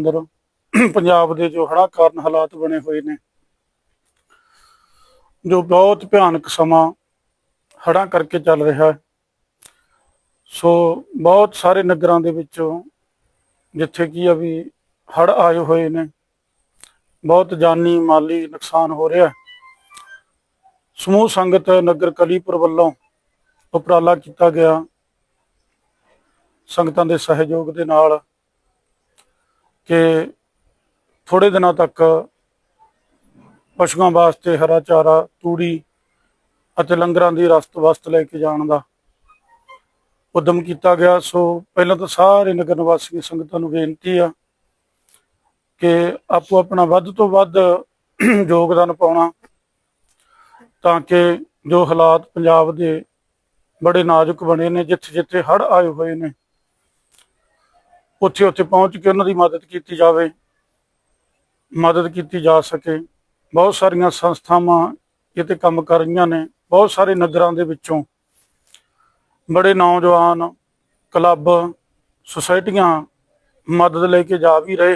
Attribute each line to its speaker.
Speaker 1: ਅੰਦਰ। ਪੰਜਾਬ ਦੇ ਜੋ ਹੜ੍ਹਾਂ ਕਾਰਨ ਹਾਲਾਤ ਬਣੇ ਹੋਏ ਨੇ, ਜੋ ਬਹੁਤ ਭਿਆਨਕ ਸਮਾਂ ਹੜ੍ਹਾਂ ਕਰਕੇ ਚੱਲ ਰਿਹਾ ਹੈ। ਸੋ ਬਹੁਤ ਸਾਰੇ ਨਗਰਾਂ ਦੇ ਵਿੱਚੋਂ ਜਿੱਥੇ ਕੀ ਆ ਵੀ ਹੜ੍ਹ ਆਏ ਹੋਏ ਨੇ, ਬਹੁਤ ਜਾਨੀ ਮਾਲੀ ਨੁਕਸਾਨ ਹੋ ਰਿਹਾ ਸਮੂਹ ਸੰਗਤ ਨਗਰ ਕਲੀਪੁਰ ਵੱਲੋਂ ਉਪਰਾਲਾ ਕੀਤਾ ਗਿਆ। ਸੰਗਤਾਂ ਦੇ ਸਹਿਯੋਗ ਦੇ ਨਾਲ ਕਿ ਥੋੜੇ ਦਿਨਾਂ ਤੱਕ ਪਸ਼ੂਆਂ ਵਾਸਤੇ ਹਰਾ ਚਾਰਾ, ਤੂੜੀ ਅਤੇ ਲੰਗਰਾਂ ਦੀ ਰਸਤ ਵਸਤ ਲੈ ਕੇ ਜਾਣ ਦਾ ਉਦਮ ਕੀਤਾ ਗਿਆ। ਸੋ ਪਹਿਲਾਂ ਤਾਂ ਸਾਰੇ ਨਗਰ ਨਿਵਾਸੀ ਸੰਗਤਾਂ ਨੂੰ ਬੇਨਤੀ ਆ ਕਿ ਆਪੋ ਆਪਣਾ ਵੱਧ ਤੋਂ ਵੱਧ ਯੋਗਦਾਨ ਪਾਉਣਾ ਤਾਂ ਕਿ ਜੋ ਹਾਲਾਤ ਪੰਜਾਬ ਦੇ ਬੜੇ ਨਾਜ਼ੁਕ ਬਣੇ ਨੇ ਜਿੱਥੇ ਜਿੱਥੇ ਹੜ ਆਏ ਹੋਏ ਨੇ ਉੱਥੇ ਉੱਥੇ ਪਹੁੰਚ ਕੇ ਉਹਨਾਂ ਦੀ ਮਦਦ ਕੀਤੀ ਜਾਵੇ, ਮਦਦ ਕੀਤੀ ਜਾ ਸਕੇ। ਬਹੁਤ ਸਾਰੀਆਂ ਸੰਸਥਾਵਾਂ ਇਹ ਕੰਮ ਕਰ ਰਹੀਆਂ ਨੇ, ਬਹੁਤ ਸਾਰੇ ਨਗਰਾਂ ਦੇ ਵਿੱਚੋਂ। ਬੜੇ ਨੌਜਵਾਨ ਕਲੱਬ, ਸੁਸਾਇਟੀਆਂ ਮਦਦ ਲੈ ਕੇ ਜਾ ਵੀ ਰਹੇ